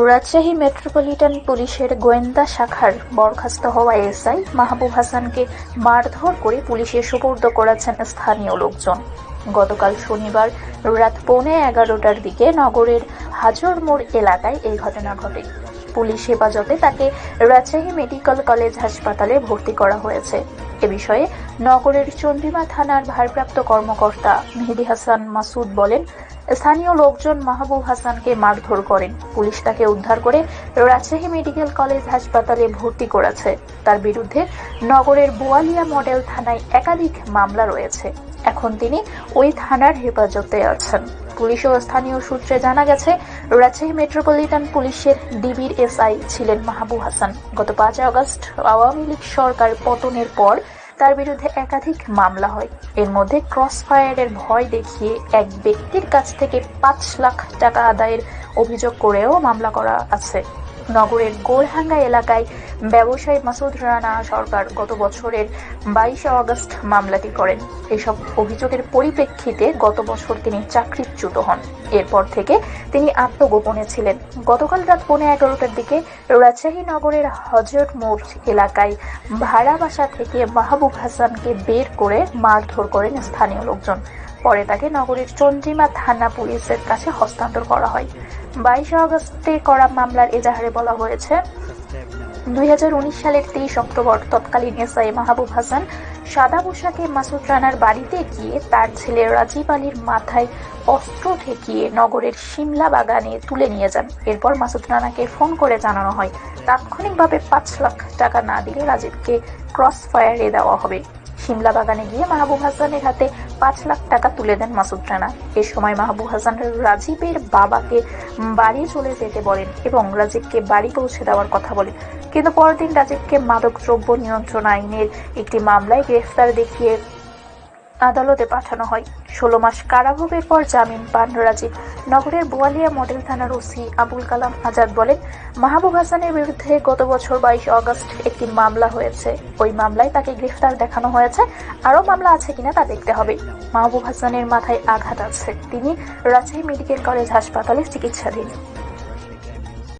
Rajshahi metropolitan পুলিশের গোয়েন্দা শাখার বরখাস্ত হওয়া এসআই মাহবুব হাসানকে মারধর করে পুলিশে সুপর্দ করেছেন স্থানীয় লোকজন। গতকাল শনিবার রাত পৌনে এগারোটার দিকে নগরের হাজর মোড় এলাকায় এই ঘটনা ঘটে। পুলিশ হেফাজতে তাকে রাজশাহী মেডিকেল কলেজ হাসপাতালে ভর্তি করা হয়েছে। এ বিষয়ে নগরের চন্ডিমা থানার ভারপ্রাপ্ত কর্মকর্তা মেহেদি হাসান মাসুদ বলেন স্থানীয় লোকজন মাহবুব হাসানকে মারধর করেন। পুলিশ তাকে উদ্ধার করে রাজশাহী মেডিকেল কলেজ হাসপাতালে ভর্তি করেছে। তার বিরুদ্ধে নগরের বোয়ালিয়া মডেল থানায় একাধিক মামলা রয়েছে। এখন তিনি ওই থানার হেফাজতে আছেন। পুলিশ ও স্থানীয় সূত্রে জানা গেছে, রাজশাহী মেট্রোপলিটন পুলিশের ডিবির এসআই ছিলেন মাহবুব হাসান। গত পাঁচ আগস্ট আওয়ামী লীগ সরকার পতনের পর তার বিরুদ্ধে একাধিক মামলা হয়। এর মধ্যে ক্রস ফায়ারের ভয় দেখিয়ে এক ব্যক্তির কাছ থেকে পাঁচ লাখ টাকা আদায়ের অভিযোগ করেও মামলা করা আছে। নগরের গোলহাঙ্গা এলাকায় ব্যবসায়ী মাসুদ রানা সরকার গত বছরের বাইশে আগস্ট মামলাটি করেন। এসব অভিযোগের পরিপ্রেক্ষিতে গত বছর তিনি চাকরিচ্যুত হন। এরপর থেকে তিনি আত্মগোপনে ছিলেন। গতকাল রাত পৌনে এগারোটার দিকে রাজশাহী নগরের হজরত মোড় এলাকায় ভাড়া বাসা থেকে মাহবুব হাসানকে বের করে মারধর করেন স্থানীয় লোকজন। পরে তাকে নগরীর চন্দ্রিমা থানা পুলিশের কাছে হস্তান্তর করা হয়। বাইশে আগস্টে করা মামলার এজাহারে বলা হয়েছে। দুই হাজার উনিশ সালের তেইশ অক্টোবর তৎকালীন এসআই মাহবুব হাসান সাদা পোশাকে মাসুদ রানার বাড়িতে গিয়ে তার ছেলে রাজীব আলীর মাথায় অস্ত্র ঠেকিয়ে নগরের সিমলা বাগানে তুলে নিয়ে যান। এরপর মাসুদ রানাকে ফোন করে জানানো হয়, তাৎক্ষণিকভাবে পাঁচ লাখ টাকা না দিলে রাজীবকে ক্রস ফায়ারে দেওয়া হবে। সিমলা বাগানে গিয়ে মাহবুব হাসানের হাতে পাঁচ লাখ টাকা তুলে দেন মাসুদ রানা। এ সময় মাহবুব হাসান রাজীবের বাবাকে বাড়ি চলে যেতে বলেন এবং রাজীবকে বাড়ি পৌঁছে দেওয়ার কথা বলেন। কিন্তু পরদিন রাজীবকে মাদক দ্রব্য নিয়ন্ত্রণ আইনের একটি মামলায় গ্রেফতার দেখিয়ে আদালতে পাঠানো হয়। ষোলো মাস কারাভোগের পর জামিন পান রাজীব। নগরের বোয়ালিয়া মডেল থানার ওসি আবুল কালাম আজাদ বলেন, মাহবুব হাসানের বিরুদ্ধে গত বছর বাইশ আগস্ট একটি মামলা হয়েছে। ওই মামলায় তাকে গ্রেফতার দেখানো হয়েছে। আরও মামলা আছে কিনা তা দেখতে হবে। মাহবুব হাসানের মাথায় আঘাত আছে। তিনি রাজশাহী মেডিকেল কলেজ হাসপাতালে চিকিৎসাধীন।